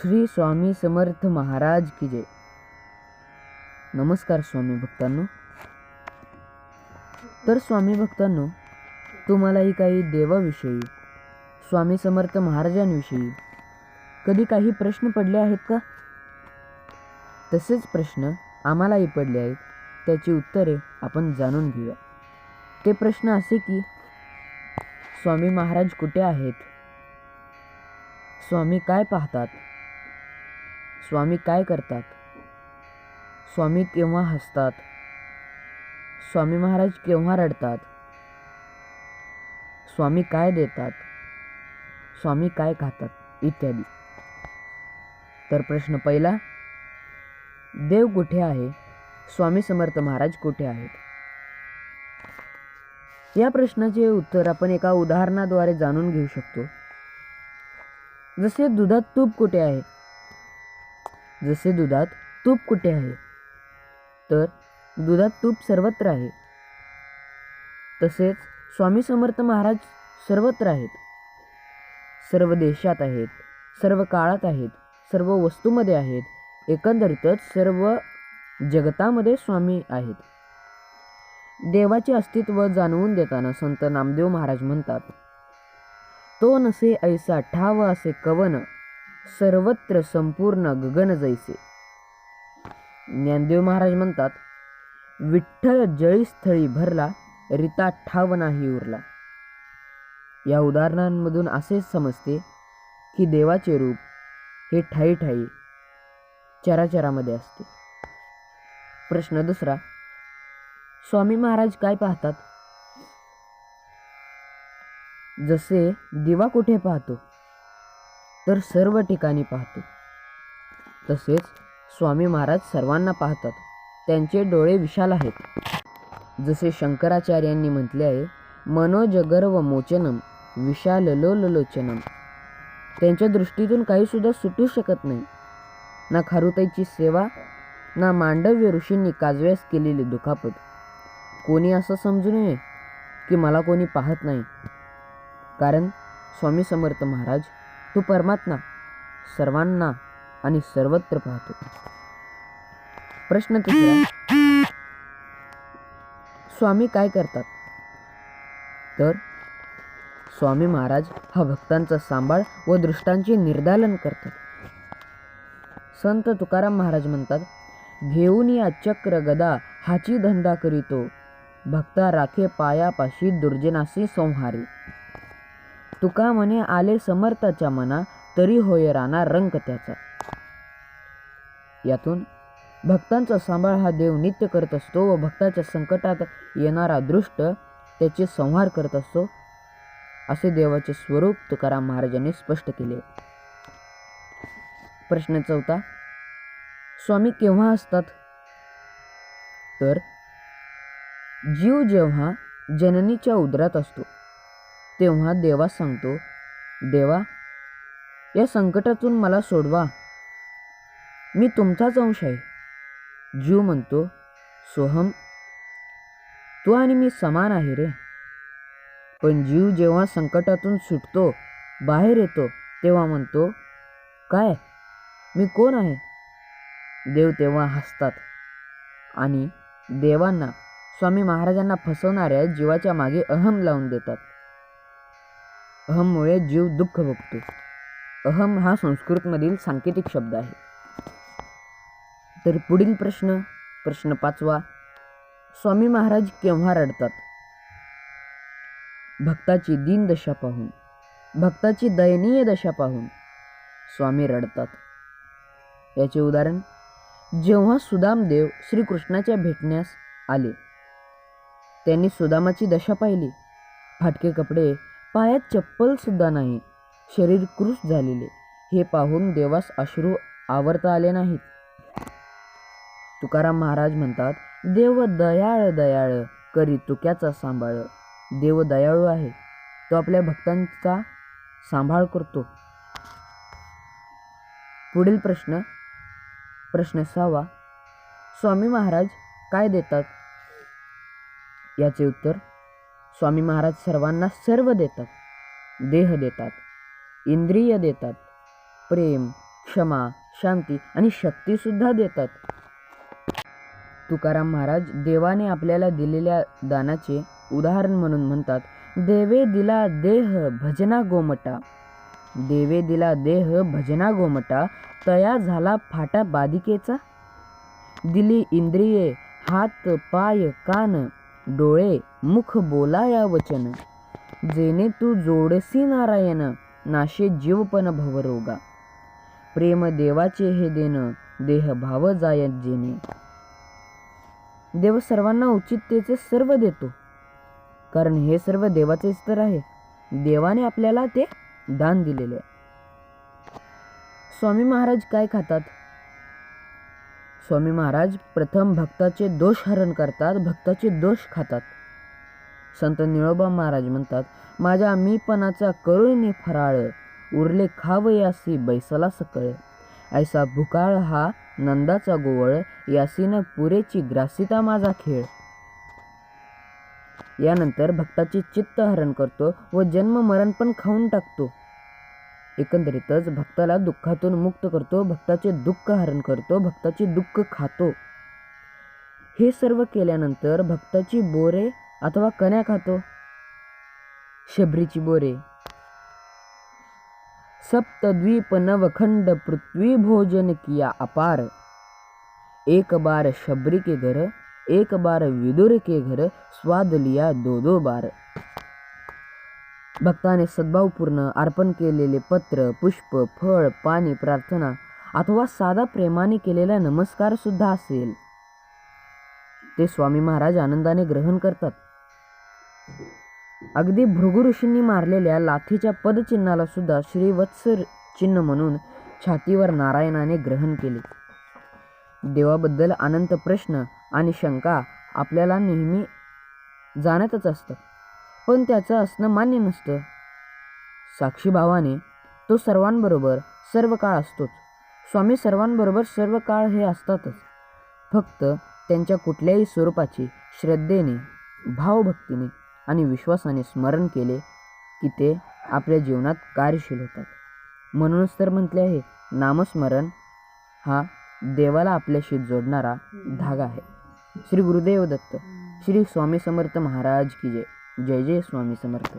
श्री स्वामी समर्थ महाराज की जय. नमस्कार स्वामी भक्तांनो. तर स्वामी भक्तांनो तुम्हालाही काही देवाविषयी स्वामी समर्थ महाराजांविषयी कधी काही प्रश्न पडले आहेत का? तसेच प्रश्न आम्हालाही पडले आहेत त्याची उत्तरे आपण जाणून घेऊया. ते प्रश्न असे की स्वामी महाराज कुठे आहेत? स्वामी काय पाहतात? स्वामी काय करतात? स्वामी केव्हा हसतात? स्वामी महाराज केव्हा रडतात? स्वामी काय देतात? स्वामी काय खातात? इत्यादी. तर प्रश्न पहिला देव कुठे आहे? स्वामी समर्थ महाराज कुठे आहेत? या प्रश्नाचे उत्तर आपण एका उदाहरणाद्वारे जाणून घेऊ शकतो. जसे दुधात तूप कुठे आहे? जसे दुधात तूप कुठे आहे? तर दुधात तूप सर्वत्र आहे. तसेच स्वामी समर्थ महाराज सर्वत्र आहेत. सर्व देशात आहेत सर्व काळात आहेत सर्व वस्तूमध्ये आहेत एकंदरीतच सर्व जगतामध्ये स्वामी आहेत. देवाचे अस्तित्व जाणवून देताना संत नामदेव महाराज म्हणतात तो नसे ऐसा ठाव असे कवन सर्वत्र संपूर्ण गगन जैसे. ज्ञानदेव महाराज म्हणतात विठ्ठल जळीस्थळी भरला रिता ठाव नाही उरला. या उदाहरणांमधून असे समजते की देवाचे रूप हे ठाई ठाई चराचरामध्ये असते. प्रश्न दुसरा स्वामी महाराज काय पाहतात? जसे दिवा कुठे पाहतो? तर सर्व ठिकाणी पाहतो. तसेच स्वामी महाराज सर्वांना पाहतात. त्यांचे डोळे विशाल आहेत. जसे शंकराचार्यांनी म्हटले आहे मनोजगर्व मोचनम विशाल लोलोचनम. त्यांच्या दृष्टीतून काहीसुद्धा सुटू शकत नाही. ना खारुताईची सेवा ना मांडव्य ऋषींनी काजव्यास केलेली दुखापत. कोणी असं समजू नये की मला कोणी पाहत नाही. कारण स्वामी समर्थ महाराज तो परमात्मा सर्वांना आणि सर्वत्र पाहतो. प्रश्न तिसरा स्वामी काय करतात? तर स्वामी महाराज हा भक्तांचा सांभाळ व दृष्टांचे निर्दालन करतात. संत तुकाराम महाराज म्हणतात घेऊन या चक्र गदा हाची धंदा करीतो. भक्ता राखे पायापाशी दुर्जनासी संहारी. तुका म्हणे आले समर्थाच्या मना तरी होय राणा रंक त्याचा. यातून भक्तांचा सांभाळ हा देव नित्य करत असतो व भक्ताच्या संकटात येणारा दृष्ट त्याचे संहार करत असतो असे देवाचे स्वरूप तुकाराम महाराजांनी स्पष्ट केले. प्रश्न चौथा स्वामी केव्हा असतात? तर जीव जेव्हा जननीच्या उदरात असतो तेव्हा देवा सांगतो देवा या संकटातून मला सोडवा. मी तुमचाच अंश आहे. जीव म्हणतो सोहम तू आणि मी समान आहे रे. पण जीव जेव्हा संकटातून सुटतो बाहेर येतो तेव्हा म्हणतो काय? मी कोण आहे? देव तेव्हा हसतात. आणि देवांना स्वामी महाराजांना फसवणाऱ्या जीवाच्या मागे अहम लावून देतात. अहममुळे जीव दुःख भोगतो. अहम हा संस्कृतमधील सांकेतिक शब्द आहे. तर पुढील प्रश्न प्रश्न पाचवा. स्वामी महाराज केव्हा रडतात? भक्ताची दीन दशा पाहून भक्ताची दयनीय दशा पाहून स्वामी रडतात. याचे उदाहरण जेव्हा सुदामदेव श्रीकृष्णाच्या भेटण्यास आले त्यांनी सुदामाची दशा पाहिली. फाटके कपडे पायात चप्पल सुद्धा नाही. शरीर कृश झालेले. हे पाहून देवास अश्रू आवरता आले नाहीत. तुकाराम महाराज म्हणतात देव दयाळ दयाळ करी तुक्याचा सांभाळ. देव दयाळू आहे. तो आपल्या भक्तांचा सांभाळ करतो. पुढील प्रश्न प्रश्न सहावा स्वामी महाराज काय देतात? याचे उत्तर स्वामी महाराज सर्वांना सर्व देतात. देह देतात. इंद्रिय देतात. प्रेम क्षमा शांती आणि शक्तीसुद्धा देतात. तुकाराम महाराज देवाने आपल्याला दिलेल्या दानाचे उदाहरण म्हणून म्हणतात देवे दिला देह भजना गोमटा. देवे दिला देह भजना गोमटा तया झाला फाटा बाधिकेचा. दिली इंद्रिये हात पाय कान डोळे मुख बोला या वचन. जेने तू जोडसी नारायण नाशे जीवपण भवरोगा. प्रेम देवाचे हे देणं देह भाव जायत जेणे देव सर्वांना उचिततेचे सर्व देतो. कारण हे सर्व देवाचेच तर आहे. देवाने आपल्याला ते दान दिलेले आहे. स्वामी महाराज काय खातात? स्वामी महाराज प्रथम भक्ताचे दोष हरण करतात भक्ताचे दोष खातात. संत निळोबा महाराज म्हणतात माझ्या मीपणाचा करुणी फराळ उरले खावयासी बैसला सकळ. ऐसा भुकाळ हा नंदाचा गोवळ यासीन पुरेची ग्रासिता माझा खेळ. यानंतर भक्ताचे चित्त हरण करतो व जन्म मरण पण खाऊन टाकतो. एकंदरीतच भक्ताला दुःखातून मुक्त करतो भक्ताचे दुःख हरण करतो भक्ताचे दुःख खातो. हे सर्व केल्यानंतर भक्ताची बोरे अथवा कण्या खातो. शबरीची बोरे. सप्तद्वीप नवखंड पृथ्वी भोजन किया अपार. एक बार शबरी के घर एक बार विदुर के घर स्वाद लिया दो दो बार. भक्ताने सद्भावपूर्ण अर्पण केलेले पत्र पुष्प फळ पाणी प्रार्थना अथवा साधा प्रेमाने केलेला नमस्कार सुद्धा असेल. ते स्वामी महाराज आनंदाने ग्रहण करतात. अगदी भृगु ऋषींनी मारलेल्या लाथीच्या पदचिन्हाला सुद्धा श्रीवत्स चिन्ह म्हणून छातीवर नारायणाने ग्रहण केले. देवाबद्दल अनंत प्रश्न आणि शंका आपल्याला नेहमी जाणतच असतं पण त्याचं असणं मान्य नसतं. साक्षीभावाने तो सर्वांबरोबर सर्व काळ असतोच. स्वामी सर्वांबरोबर सर्व काळ हे असतातच. फक्त त्यांच्या कुठल्याही स्वरूपाची श्रद्धेने भावभक्तीने आणि विश्वासाने स्मरण केले की ते आपल्या जीवनात कार्यशील होतात. म्हणूनच तर म्हटले आहे नामस्मरण हा देवाला आपल्याशी जोडणारा धागा आहे. श्री गुरुदेव दत्त श्री स्वामी समर्थ महाराज की जय. जय जय स्वामी समर्थ.